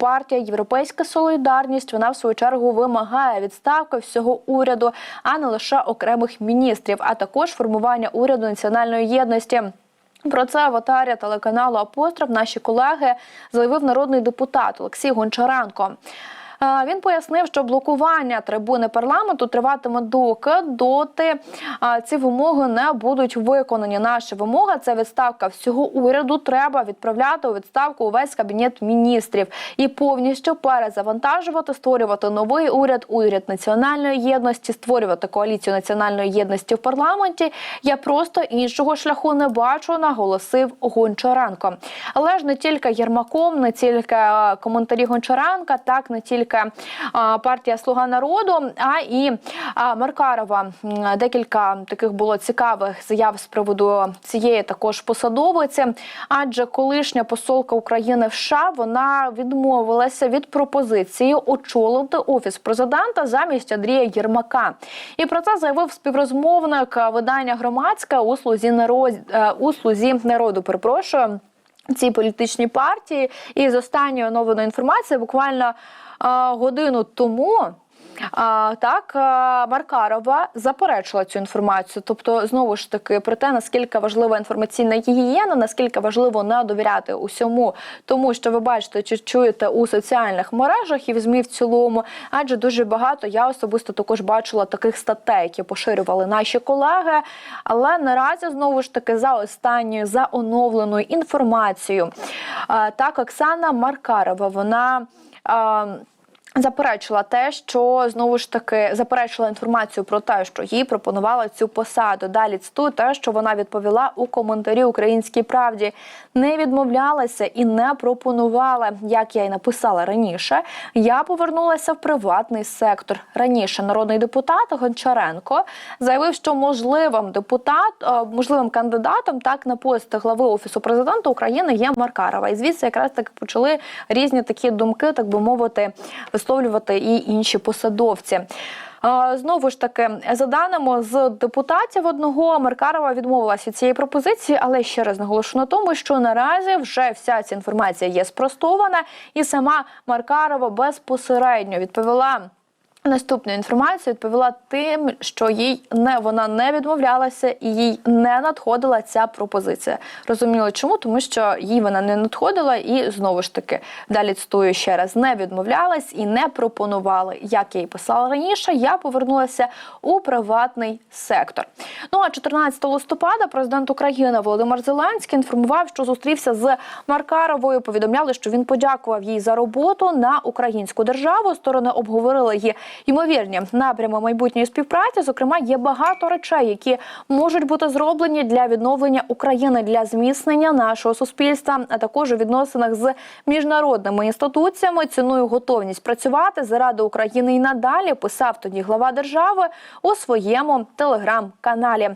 партія Європейська Солідарність вона в свою чергу вимагає відставки всього уряду, а не лише окремих міністрів, а також формування уряду національної єдності. Про це в атарі телеканалу Апостроф наші колеги заявив народний депутат Олексій Гончаренко. Він пояснив, що блокування трибуни парламенту триватиме доки доти ці вимоги не будуть виконані. Наша вимога це відставка всього уряду. Треба відправляти у відставку увесь кабінет міністрів і повністю перезавантажувати, створювати новий уряд, уряд національної єдності, створювати коаліцію національної єдності в парламенті. Я просто іншого шляху не бачу, наголосив Гончаренко. Але ж не тільки Єрмаком, не тільки коментарі Гончаренка, так не тільки е, партія Слуга народу, а і Маркарова. Декілька таких було цікавих заяв з приводу цієї також посадовиці. Адже колишня посолка України в США вона відмовилася від пропозиції очолити офіс президента замість Андрія Єрмака. І про це заявив співрозмовник видання громадське у слузі народ е, у слузі народу. Перепрошую. Цій політичній партії, і з останньої оновленої інформації, буквально годину тому. А, так, Маркарова заперечила цю інформацію. Тобто, знову ж таки, про те, наскільки важлива інформаційна гігієна, наскільки важливо не довіряти усьому, тому що ви бачите чи чуєте у соціальних мережах і в ЗМІ в цілому, адже дуже багато я особисто також бачила таких статей, які поширювали наші колеги. Але наразі знову ж таки за останньою за оновленою інформацією, так Оксана Маркарова, вона. Заперечила те, що знову ж таки заперечила інформацію про те, що їй пропонували цю посаду. Далі цитую те, що вона відповіла у коментарі Українській правді, не відмовлялася і не пропонувала, як я й написала раніше. Я повернулася в приватний сектор. Раніше народний депутат Гончаренко заявив, що можливим депутат, е, можливим кандидатом так на пост глави офісу президента України є Маркарова. І звідси якраз таки почали різні такі думки, так би мовити, висловлювати і інші посадовці. Знову ж таки, за даними з депутатів одного, Маркарова відмовилася від цієї пропозиції, але ще раз наголошу на тому, що наразі вже вся ця інформація є спростована, і сама Маркарова безпосередньо відповіла. Наступну інформацію відповіла тим, що їй не вона не відмовлялася і їй не надходила ця пропозиція. Розуміло, чому? Тому що їй вона не надходила, і знову ж таки далі цитую ще раз: не відмовлялась і не пропонували. Як я й писала раніше, я повернулася у приватний сектор. Ну а 14 листопада президент України Володимир Зеленський інформував, що зустрівся з Маркаровою. Повідомляли, що він подякував їй за роботу на українську державу. Сторони обговорили її ймовірні напрями майбутньої співпраці. Зокрема, є багато речей, які можуть бути зроблені для відновлення України для зміцнення нашого суспільства, а також у відносинах з міжнародними інституціями. Ціную готовність працювати заради України і надалі. Писав тоді глава держави у своєму телеграм-каналі.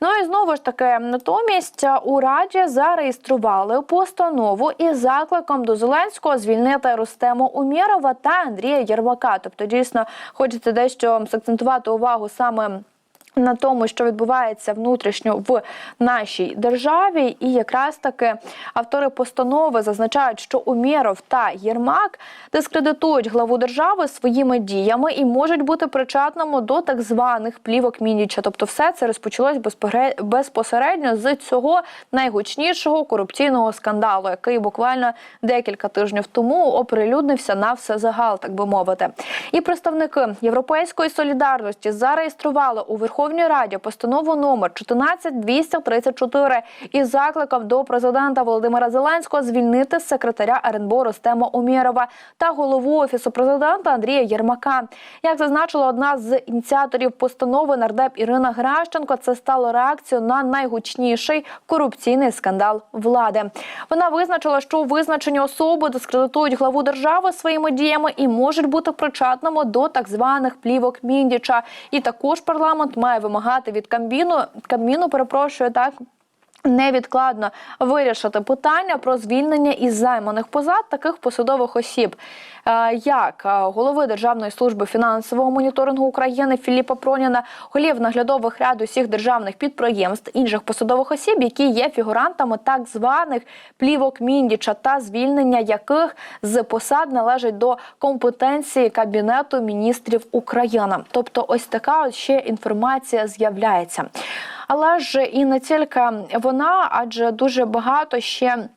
Ну і знову ж таки, натомість у раді зареєстрували постанову із закликом до Зеленського звільнити Рустему Умєрова та Андрія Єрмака. Тобто, дійсно, хочеться дещо закцентувати увагу саме. На тому, що відбувається внутрішньо в нашій державі, і якраз таки автори постанови зазначають, що Умєров та Єрмак дискредитують главу держави своїми діями і можуть бути причетними до так званих плівок Мініча. Тобто, все це розпочалось безпосередньо з цього найгучнішого корупційного скандалу, який буквально декілька тижнів тому оприлюднився на все загал, так би мовити. І представники Європейської солідарності зареєстрували у Верховній Раді постанову номер 14234 із закликом до президента Володимира Зеленського звільнити секретаря РНБО Ростема Умєрова та голову офісу президента Андрія Єрмака. Як зазначила одна з ініціаторів постанови нардеп Ірина Гращенко, це стало реакцією на найгучніший корупційний скандал влади. Вона визначила, що визначені особи дискредитують главу держави своїми діями і можуть бути причетними до так званих плівок Міндіча. І також парламент має вимагати від Камбіну. Камбіну, перепрошую, так невідкладно вирішити питання про звільнення із займаних позад таких посадових осіб, е, як е, голови Державної служби фінансового моніторингу України Філіпа Проніна, голів наглядових ряд усіх державних підприємств, інших посадових осіб, які є фігурантами так званих плівок Міндіча, та звільнення яких з посад належать до компетенції Кабінету міністрів України. Тобто, ось така ще інформація з'являється. Але ж і не тільки вона, адже дуже багато ще.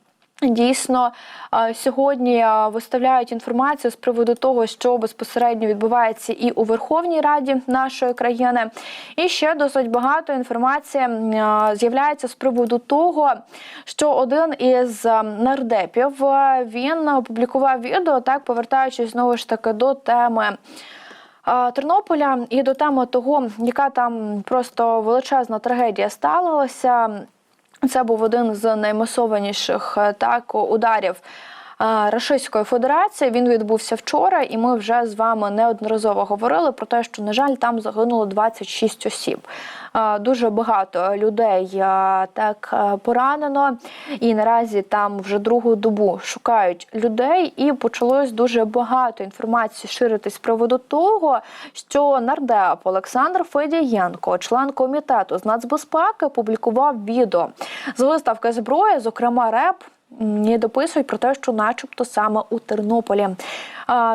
Дійсно, е, сьогодні е, виставляють інформацію з приводу того, що безпосередньо відбувається і у Верховній Раді нашої країни. І ще досить багато інформації е, з'являється з приводу того, що один із нардепів він опублікував відео, так повертаючись знову ж таки до теми. Тернополя і до теми того, яка там просто величезна трагедія сталася. Це був один з наймасованіших так ударів. Рашистської Федерації він відбувся вчора, і ми вже з вами неодноразово говорили про те, що на жаль там загинуло 26 осіб. Дуже багато людей так поранено, і наразі там вже другу добу шукають людей, і почалось дуже багато інформації ширитись з приводу того, що нардеп Олександр Федієнко, член комітету з нацбезпеки, публікував відео з виставки зброї, зокрема РЕП. Дописують про те, що, начебто, саме у Тернополі.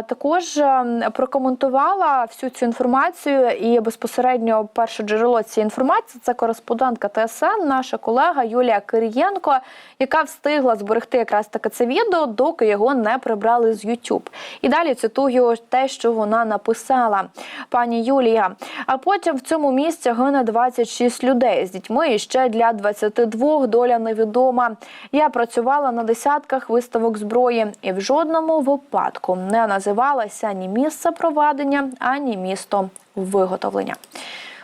Також ем, прокоментувала всю цю інформацію і безпосередньо перше джерело цієї інформації це кореспондентка ТСН, наша колега Юлія Кирієнко, яка встигла зберегти якраз таке це відео, доки його не прибрали з YouTube. І далі цитую те, що вона написала. Пані Юлія. А потім в цьому місці гине 26 людей з дітьми. І ще для 22 доля невідома. Я працювала на десятках виставок зброї, і в жодному випадку не називалася ні місце проведення, ані місто виготовлення.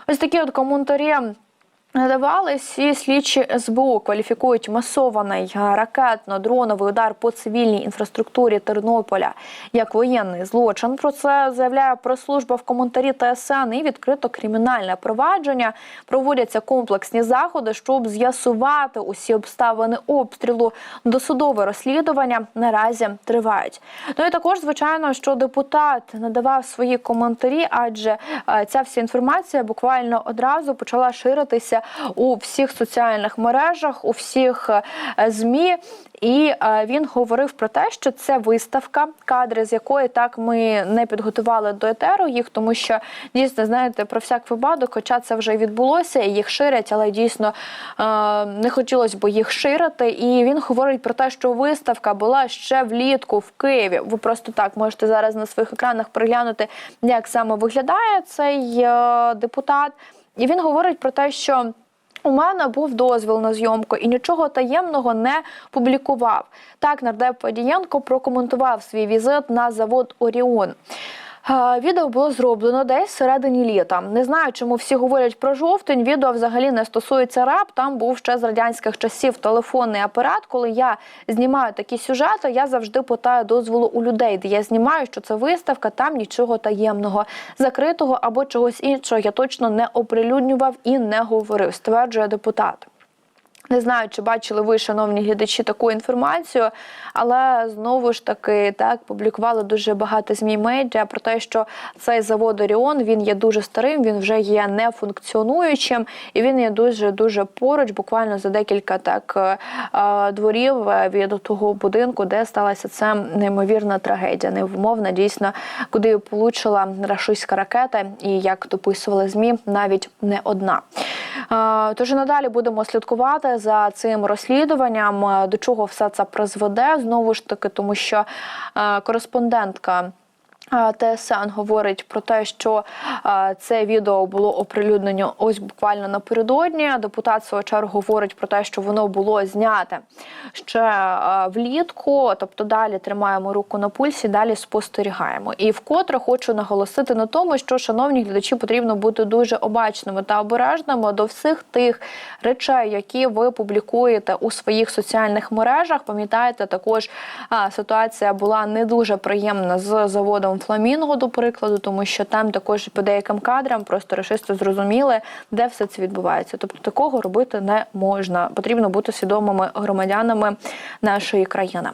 Ось такі от коментарі. Надавались і слідчі СБУ кваліфікують масований ракетно-дроновий удар по цивільній інфраструктурі Тернополя як воєнний злочин. Про це заявляє прес-служба в коментарі ТСН і відкрито кримінальне провадження. Проводяться комплексні заходи, щоб з'ясувати усі обставини обстрілу. Досудове розслідування наразі тривають. Ну і також, звичайно, що депутат надавав свої коментарі, адже е, ця вся інформація буквально одразу почала ширитися у всіх соціальних мережах, у всіх е, змі. І е, він говорив про те, що це виставка, кадри з якої так ми не підготували до етеру їх, тому що дійсно знаєте про всяк випадок, хоча це вже відбулося, і їх ширять, але дійсно е, не хотілося б їх ширити. І він говорить про те, що виставка була ще влітку в Києві. Ви просто так можете зараз на своїх екранах переглянути, як саме виглядає цей депутат. І він говорить про те, що у мене був дозвіл на зйомку і нічого таємного не публікував. Так нардеп Подієнко прокоментував свій візит на завод Оріон. Е, Відео було зроблено десь всередині літа. Не знаю, чому всі говорять про жовтень. Відео взагалі не стосується рап. Там був ще з радянських часів телефонний апарат. Коли я знімаю такі сюжети, я завжди питаю дозволу у людей, де я знімаю, що це виставка, там нічого таємного, закритого або чогось іншого. Я точно не оприлюднював і не говорив. Стверджує депутат. Не знаю, чи бачили ви, шановні глядачі, таку інформацію, але знову ж таки так публікували дуже багато змі медіа про те, що цей завод Оріон він є дуже старим, він вже є нефункціонуючим, і він є дуже дуже поруч, буквально за декілька так е, е, дворів е, від того будинку, де сталася ця неймовірна трагедія. Невмовна дійсно, куди влучила рашистська ракета, і як дописували змі, навіть не одна. Е, Тож надалі будемо слідкувати за цим розслідуванням, е, до чого все це призведе знову ж таки, тому що е, кореспондентка. ТСН говорить про те, що це відео було оприлюднено ось буквально напередодні. Депутат свою чергу говорить про те, що воно було зняте ще влітку. Тобто далі тримаємо руку на пульсі, далі спостерігаємо. І вкотре хочу наголосити на тому, що шановні глядачі потрібно бути дуже обачними та обережними до всіх тих речей, які ви публікуєте у своїх соціальних мережах. Пам'ятаєте, також ситуація була не дуже приємна з заводом Фламінго, до прикладу, тому що там також по деяким кадрам просто рашисти зрозуміли, де все це відбувається. Тобто такого робити не можна. Потрібно бути свідомими громадянами нашої країни.